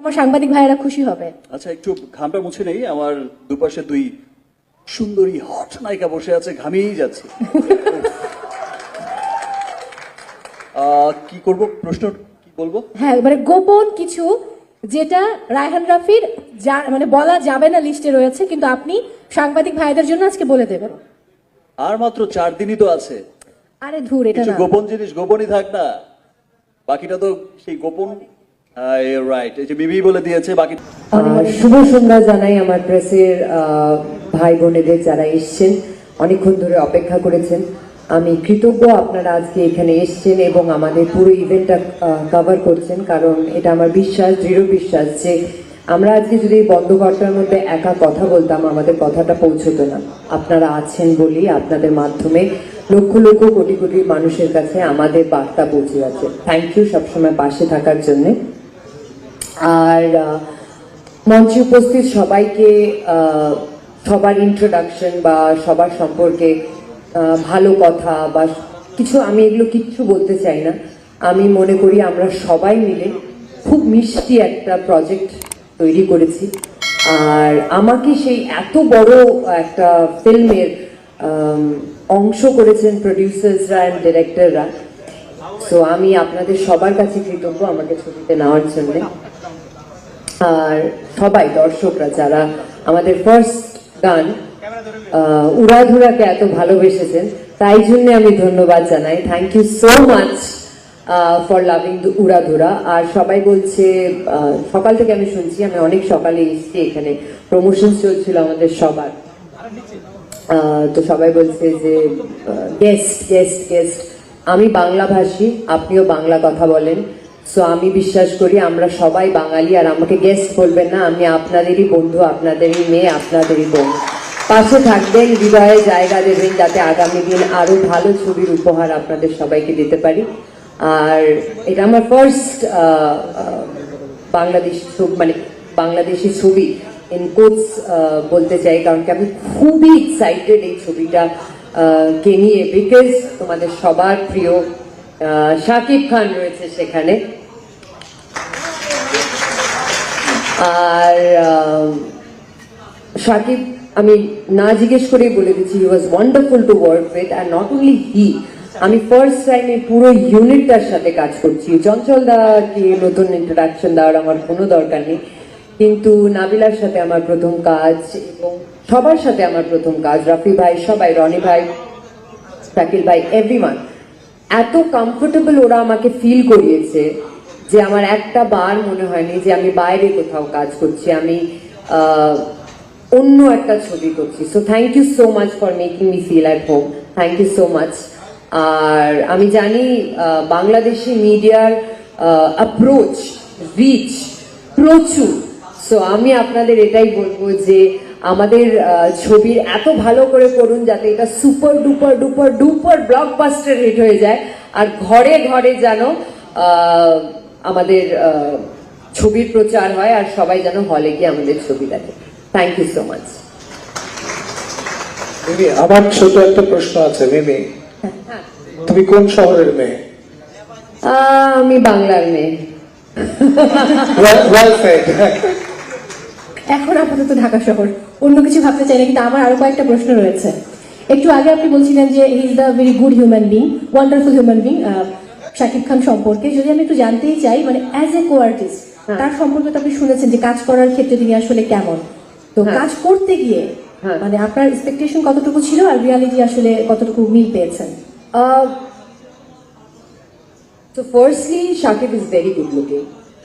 আমার সাংবাদিক ভাইয়েরা খুশি হবে। আচ্ছা একটু ঘামটা মুছে নেই আমার দুপাশে দুই সুন্দরী হট নায়িকা বসে আছে ঘামিয়েই যাচ্ছে। কি করব? প্রশ্ন কি বলব? হ্যাঁ মানে গোপন কিছু যেটা রায়হান রাফির মানে বলা যাবে না লিস্টে রয়েছে কিন্তু আপনি সাংবাদিক ভাইদের জন্য আজকে বলে দেবেন। আর মাত্র চার দিনই তো আছে। আরে ধুর এটা গোপন জিনিস গোপনই থাক না বাকিটা তো সেই গোপন রাইট মিমি বলে দিয়েছে শুভ সন্ধ্যা জানাই আমার প্রেসের ভাই বোনেদের যারা এসছেন। অনেকক্ষণ ধরে অপেক্ষা করেছেন। আমি কৃতজ্ঞ আপনারা আজকে এখানে এসছেন এবং আমাদের পুরো ইভেন্টটা কভার করছেন। কারণ এটা আমার বিশ্বাস, দৃঢ় বিশ্বাস যে আমরা আজকে যদি এই বন্ধ ঘরটার মধ্যে একা কথা বলতাম, আমাদের কথাটা পৌঁছতো না। আপনারা আছেন বলেই আপনাদের মাধ্যমে লক্ষ লক্ষ কোটি কোটি মানুষের কাছে আমাদের বার্তা পৌঁছে যাচ্ছে। থ্যাংক ইউ সবসময় পাশে থাকার জন্যে। আর মঞ্চে উপস্থিত সবাইকে সবার ইন্ট্রোডাকশন বা সবার সম্পর্কে ভালো কথা বা কিছু আমি এগুলো কিচ্ছু বলতে চাই না। আমি মনে করি আমরা সবাই মিলে খুব মিষ্টি একটা প্রজেক্ট তৈরি করেছি। আর আমাকে সেই এত বড় একটা ফিল্মের অংশ করেছেন প্রডিউসার্সরা অ্যান্ড ডিরেক্টররা সো আমি আপনাদের সবার কাছে কৃতজ্ঞ আমাকে ছবিতে নেওয়ার জন্য। আর সবাই, দর্শকরা যারা আমাদের ফার্স্ট গান উড়াধুরাকে এত ভালোবেসেছেন, তাই জন্য আমি ধন্যবাদ জানাই। Thank you so much for loving Uradhura. আর সবাই বলছে সকাল থেকে আমি শুনছি, আমি অনেক সকালে এসেছি, এখানে প্রমোশন চলছিল আমাদের সবার। তো সবাই বলছে যে গেস্ট গেস্ট গেস্ট আমি বাংলাভাষী, আপনিও বাংলা কথা বলেন। সো আমি বিশ্বাস করি আমরা সবাই বাঙালি আর আমাকে গেস্ট বলবেন না, আমি আপনাদেরই বন্ধু, আপনাদেরই মেয়ে, আপনাদেরই বোন। পাশে থাকবেন হৃদয়ে জায়গা দেবেন যাতে আগামী দিন আরও ভালো ছবির উপহার আপনাদের সবাইকে দিতে পারি। আর এটা আমার ফার্স্ট বাংলাদেশি ছবি মানে বাংলাদেশি ছবি ইন কোটস বলতে চাই, কারণ কি আমি খুবই এক্সাইটেড এই ছবিটা কে নিয়ে বিকজ তোমাদের সবার প্রিয় শাকিব খান রয়েছে সেখানে। আর শাকিব আমি না জিজ্ঞেস করেই বলে দিচ্ছি he was wonderful to work with R not only he আমি ফার্স্ট টাইম এই পুরো ইউনিটটার সাথে কাজ করছি। চঞ্চল দাকে নতুন ইন্ট্রোডাকশন দেওয়ার আমার কোনো দরকার নেই। কিন্তু নাবিলার সাথে আমার প্রথম কাজ এবং সবার সাথে আমার প্রথম কাজ, রাফি ভাই, সবাই, রনি ভাই, শাকিল ভাই এভরিওয়ান এত কমফোর্টেবল ওরা আমাকে ফিল করিয়েছে। যে আমার একটা বার মনে হয়নি যে আমি বাইরে কোথাও কাজ করছি, আমি অন্য একটা ছবি করছি। So thank you so much for making me feel at home thank you so much আর আমি জানি বাংলাদেশি মিডিয়ার অ্যাপ্রোচ রিচ প্রচুর। সো আমি আপনাদের এটাই বলব যে আমাদের ছবির এত ভালো করে করুন যাতে এটা super duper duper duper blockbuster hit হয়ে যায়। আর ঘরে ঘরে যেন আমাদের ছবির প্রচার হয় আর সবাই যেন হলে গিয়ে আমাদের ছবি দেখে। Thank you so much Mimi আমার ছোট একটা প্রশ্ন আছে মিমি তুমি কোন শহরের মেয়ে? আমি বাংলার মেয়ে। এখন আপাতত ঢাকা শহর। অন্য কিছু ভাবতে চাই না কিন্তু আমার আরও কয়েকটা প্রশ্ন রয়েছে। একটু আগে আপনি বলছিলেন যে he is the very good human being wonderful human being Shakib Khan সম্পর্কে যদি আমি একটু জানতেই চাই মানে অ্যাজ এ কো আর্টিস্ট তার সম্পর্কে তো আপনি শুনেছেন যে কাজ করার ক্ষেত্রে তিনি আসলে কেমন তো হ্যাঁ। কাজ করতে গিয়ে হ্যাঁ। মানে আপনার এক্সপেকটেশন কতটুকু ছিল আর রিয়ালিটি আসলে কতটুকু মিল পেয়েছেন তো firstly Shakib is very good looking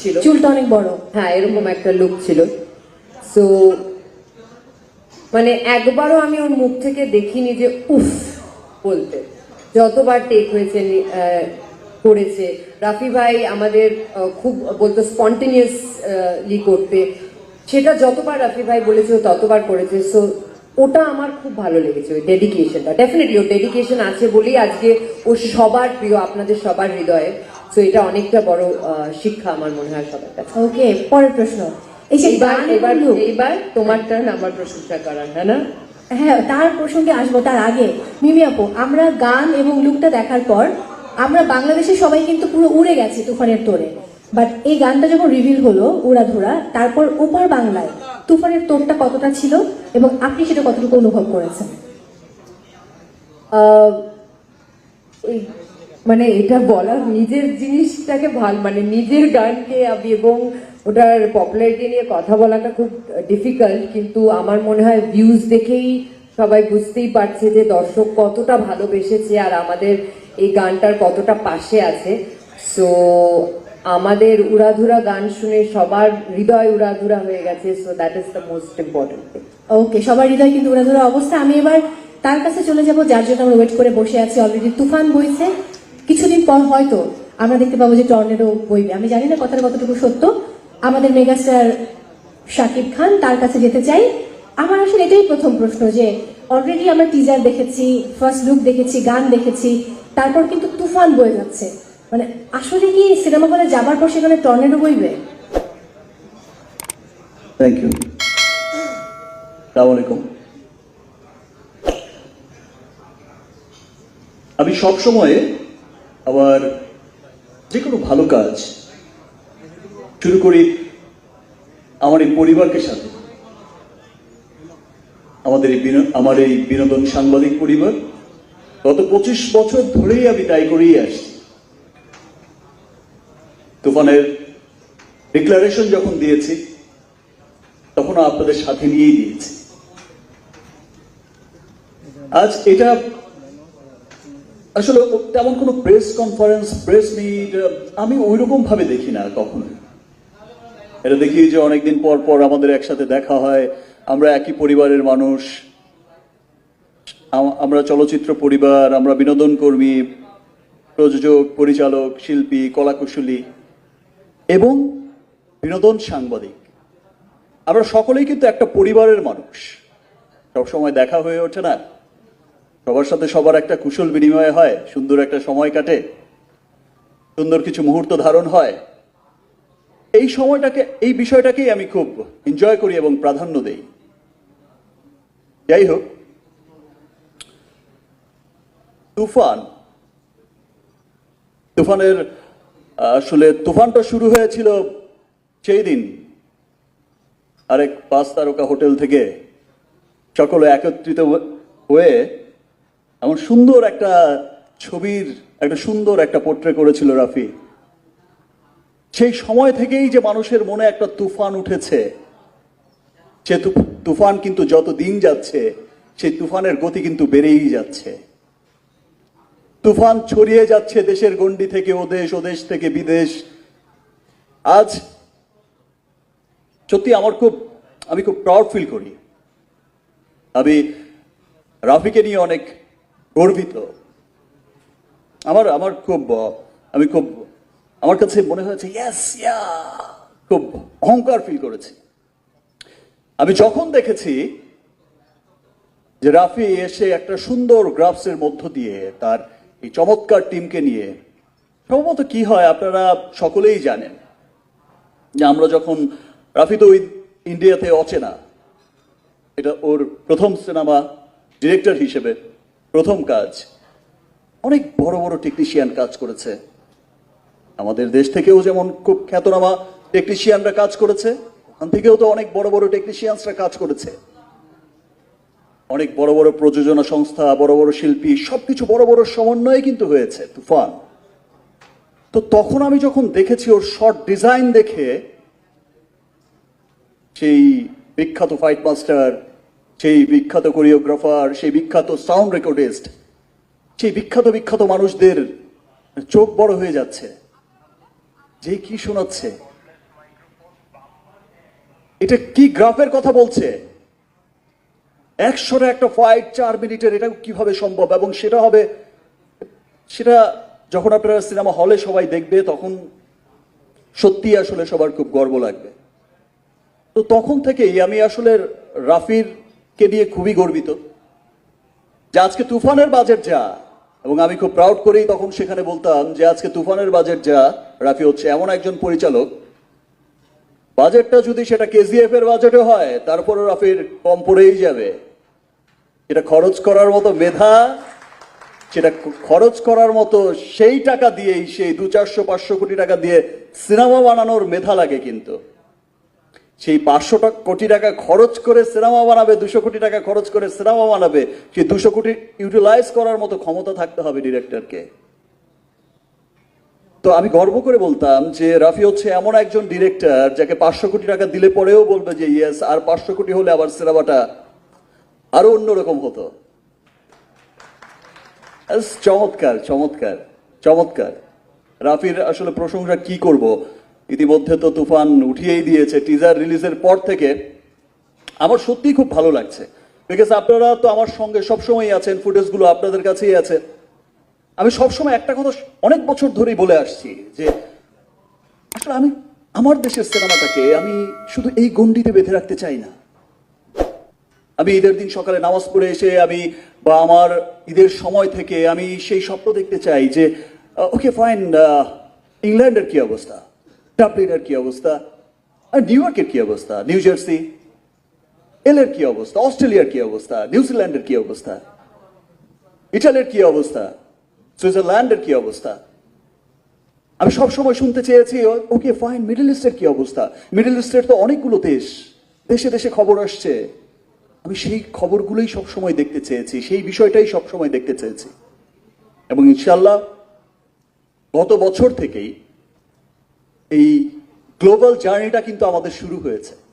ছিল। চুলটা অনেক বড়। হ্যাঁ এরকম একটা লুক ছিল। সো মানে একবারও আমি ওর মুখ থেকে দেখিনি যে উফ বলতে। যতবার টেক হয়েছে করেছে। রাফি ভাই আমাদের খুব বলতো স্পন্টেনিয়াসলি করতে। সেটা যতবার রাফি ভাই বলেছে ও ততবার করেছে। সো ওটা আমার খুব ভালো লেগেছে ওই ডেডিকেশনটা ডেফিনেটলি ওর ডেডিকেশন আছে বলেই আজকে ও সবার প্রিয় আপনাদের সবার হৃদয়ে। সো এটা অনেকটা বড় শিক্ষা আমার মনে হয় সবার কাছে। ওকে পরের প্রশ্ন। এই যে এবার গান এবার এইবার তোমার টার্ন আমার প্রশংসা করার হ্যাঁ না? হ্যাঁ তার প্রসঙ্গে আসব তার আগে। মিমি আপু আমরা গান এবং লুকটা দেখার পর আমরা বাংলাদেশের সবাই কিন্তু পুরো উড়ে গেছি তুফানের তোরে। বাট এই গানটা যখন রিভিল হলো উড়াধুরা তারপর ওপার বাংলায় তুফানের তোরটা কতটা ছিল এবং আপনি সেটা কতটুকু অনুভব করেছেন? মানে এটা বলা নিজের জিনিসটাকে ভালো মানে নিজের গানকে আমি এবং ওটার পপুলারিটি নিয়ে কথা বলাটা খুব ডিফিকাল্ট কিন্তু আমার মনে হয় ভিউজ দেখেই সবাই বুঝতেই পারছে যে দর্শক কতটা ভালোবেসেছে আর আমাদের এই গানটার কতটা পাশে আছে। সো আমাদের উড়াধুরা গান শুনে সবার হৃদয় উড়াধুরা হয়ে গেছে so that is the most important okay সবার হৃদয় কিন্তু উড়াধুরা অবস্থা। আমি এবার তার কাছে চলে যাব, যার জন্য আমরা ওয়েট করে বসে আছি অলরেডি তুফান বইছে। কিছুদিন পর হয়তো আমরা দেখতে পাবো যে টর্নেডো বইবে। আমি জানি না কথাটা কতটুকু সত্য। আমাদের মেগাস্টার শাকিব খান তার কাছে যেতে চাই। আমার আসলে এটাই প্রথম প্রশ্ন যে অলরেডি আমরা টিজার দেখেছি ফার্স্ট লুক দেখেছি, গান দেখেছি, তারপর কিন্তু তুফান বয়ে যাচ্ছে। মানে আসলে কি সিনেমা হলে যাবার পর সেখানে টর্নেডো বইবে? থ্যাংক ইউ সালাম আলাইকুম। আমি সব সময় আবার যে কোনো ভালো কাজ শুরু করি আমার এই পরিবারকে সাথে। আমাদের এই আমার এই বিনোদন সাংবাদিক পরিবার, গত পঁচিশ বছর ধরেই আমি তাই করেই আসছি। তুফানের ডিক্লারেশন যখন দিয়েছি, তখন আপনাদের সাথে নিয়েই দিয়েছি। আজ এটা আসলে তেমন কোনো প্রেস কনফারেন্স প্রেস মিট আমি ওইরকম ভাবে দেখি না কখনো এটা দেখি যে অনেকদিন পর পর আমাদের একসাথে দেখা হয়, আমরা একই পরিবারের মানুষ আমরা চলচ্চিত্র পরিবার, আমরা বিনোদন কর্মী, প্রযোজক, পরিচালক, শিল্পী, কলাকুশলী এবং বিনোদন সাংবাদিক। আমরা সকলেই কিন্তু একটা পরিবারের মানুষ। সবসময় দেখা হয়ে ওঠে না। সবার সাথে সবার একটা কুশল বিনিময় হয়, সুন্দর একটা সময় কাটে, সুন্দর কিছু মুহূর্ত ধারণ হয়। এই সময়টাকে, এই বিষয়টাকেই আমি খুব এনজয় করি এবং প্রাধান্য দেই। যাই হোক তুফান। তুফানের, আসলে তুফানটা শুরু হয়েছিল সেই দিন। আরেক পাঁচ তারকা হোটেল থেকে। সকলে একত্রিত হয়ে এমন সুন্দর একটা ছবির, একটা সুন্দর একটা পোট্রে করেছিল রাফি। সেই সময় থেকেই যে মানুষের মনে একটা তুফান উঠেছে, সে তুফান কিন্তু যত দিন যাচ্ছে, সেই তুফানের গতি কিন্তু বেড়েই যাচ্ছে। তুফান ছড়িয়ে যাচ্ছে দেশের গণ্ডি থেকে, ও দেশ ও দেশ থেকে বিদেশ। আজ সত্যি আমার খুব, আমি খুব প্রাউড ফিল করি। আমি রাফিকে নিয়ে অনেক গর্বিত। আমার আমার খুব, আমি খুব, আমার কাছে মনে হয়েছে খুব অহংকার ফিল করেছি। আমি যখন দেখেছি যে রাফি এসে একটা সুন্দর গ্রাফসের মধ্য দিয়ে তার এই চমৎকার টিমকে নিয়ে, সম্ভবত কি হয় আপনারা সকলেই জানেন যে আমরা যখন রাফি তো ইন্ডিয়াতে অচেনা, এটা ওর প্রথম সিনেমা ডিরেক্টর হিসেবে প্রথম কাজ, অনেক বড় বড় টেকনিশিয়ান কাজ করেছে। আমাদের দেশ থেকেও যেমন খুব খ্যাতনামা টেকনিশিয়ানরা কাজ করেছে, ওখান থেকেও তো অনেক বড় বড় টেকনিশিয়ানসরা কাজ করেছে। অনেক বড় বড় প্রযোজনা সংস্থা, বড় বড় শিল্পী, সবকিছু বড় বড় সমন্বয়ে কিন্তু হয়েছে, তুফান। তো তখন আমি যখন দেখেছি ওর শর্ট ডিজাইন দেখে, সেই বিখ্যাত ফাইট মাস্টার সেই বিখ্যাত কোরিওগ্রাফার, সেই বিখ্যাত সাউন্ড রেকর্ডিস্ট, সেই বিখ্যাত বিখ্যাত মানুষদের চোখ বড় হয়ে যাচ্ছে। যে কি শোনাচ্ছে? এটা কি গ্রাফের কথা বলছে? একশোর একটা ফাইট চার মিনিটের এটা কীভাবে সম্ভব? এবং সেটা হবে, সেটা যখন আপনারা সিনেমা হলে সবাই দেখবে, তখন সত্যি আসলে সবার খুব গর্ব লাগবে। তো তখন থেকেই আমি আসলে রাফির কে নিয়ে খুবই গর্বিত। যে আজকে তুফানের বাজেট যা, এবং আমি খুব প্রাউড করেই তখন সেখানে বলতাম যে আজকে তুফানের বাজেট যা, রাফি হচ্ছে এমন একজন পরিচালক। বাজেটটা যদি সেটা কেজিএফ এর বাজেটে হয় তারপরে রাফির কম পড়েই যাবে। এটা খরচ করার মতো মেধা, সেটা খরচ করার মতো সেই টাকা দিয়েই সেই দু চারশো, পাঁচশো কোটি টাকা দিয়ে সিনেমা বানানোর মেধা লাগে কিন্তু। সেই পাঁচশো কোটি টাকা খরচ করে সিনেমা বানাবে, দুশো কোটি টাকা খরচ করে সিনেমা বানাবে, সেই দুশো কোটি ইউটিলাইজ করার মতো ক্ষমতা থাকতে হবে ডিরেক্টরকে তো আমি গর্ব করে বলতাম যে রাফি হচ্ছে এমন একজন ডিরেক্টর যাকে পাঁচশো কোটি টাকা দিলে পরেও বলবে যে ইয়েস আর পাঁচশো কোটি হলে আবার সিনেমাটা আরও অন্যরকম হতো। চমৎকার চমৎকার চমৎকার। রাফির আসলে প্রশংসা কি করব? ইতিমধ্যে তো তুফান উঠিয়েই দিয়েছে। টিজার রিলিজের পর থেকে আমার সত্যিই খুব ভালো লাগছে। বিকজ আপনারা তো আমার সঙ্গে সবসময় আছেন, ফুটেজগুলো আপনাদের কাছেই আছে। আমি সবসময় একটা কথা অনেক বছর ধরেই বলে আসছি যে, আসলে আমি, আমার দেশের সিনেমাটাকে আমি শুধু এই গণ্ডিতে বেঁধে রাখতে চাই না। আমি ঈদের দিন সকালে নামাজ পড়ে এসে আমি বা আমার ঈদের সময় থেকে আমি সেই স্বপ্ন দেখতে চাই যে ওকে ফাইন ইংল্যান্ডের কি অবস্থা? ডাবলিনের কি অবস্থা? আর নিউ ইয়র্কের কি অবস্থা? New Jersey? এলের কি অবস্থা? অস্ট্রেলিয়ার কি অবস্থা? নিউজিল্যান্ডের কি অবস্থা? ইটালির কি অবস্থা? সুইজারল্যান্ডের কি অবস্থা? আমি সবসময় শুনতে চেয়েছি ওকে ফাইন মিডল ইস্টের কি অবস্থা? মিডল ইস্টের তো অনেকগুলো দেশ। দেশে দেশে খবর আসছে। আমি সেই খবরগুলোই সবসময় দেখতে চেয়েছি, সেই বিষয়টাই সবসময় দেখতে চেয়েছি। এবং ইনশাল্লাহ গত বছর থেকেই এই গ্লোবাল জার্নিটা কিন্তু আমাদের শুরু হয়েছে।